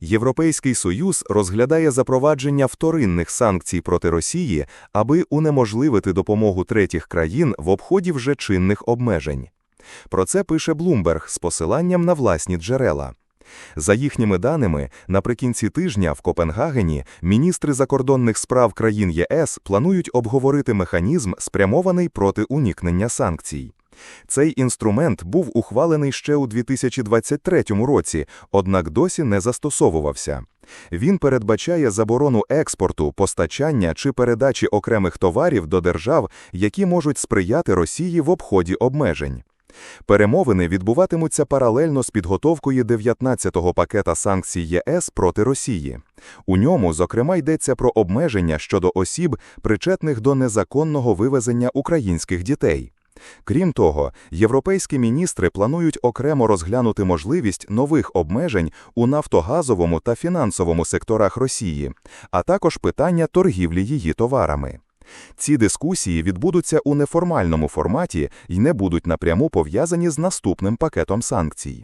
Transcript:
Європейський Союз розглядає запровадження вторинних санкцій проти Росії, аби унеможливити допомогу третіх країн в обході вже чинних обмежень. Про це пише Блумберг з посиланням на власні джерела. За їхніми даними, наприкінці тижня в Копенгагені міністри закордонних справ країн ЄС планують обговорити механізм, спрямований проти уникнення санкцій. Цей інструмент був ухвалений ще у 2023 році, однак досі не застосовувався. Він передбачає заборону експорту, постачання чи передачі окремих товарів до держав, які можуть сприяти Росії в обході обмежень. Перемовини відбуватимуться паралельно з підготовкою 19-го пакета санкцій ЄС проти Росії. У ньому, зокрема, йдеться про обмеження щодо осіб, причетних до незаконного вивезення українських дітей. Крім того, європейські міністри планують окремо розглянути можливість нових обмежень у нафтогазовому та фінансовому секторах Росії, а також питання торгівлі її товарами. Ці дискусії відбудуться у неформальному форматі і не будуть напряму пов'язані з наступним пакетом санкцій.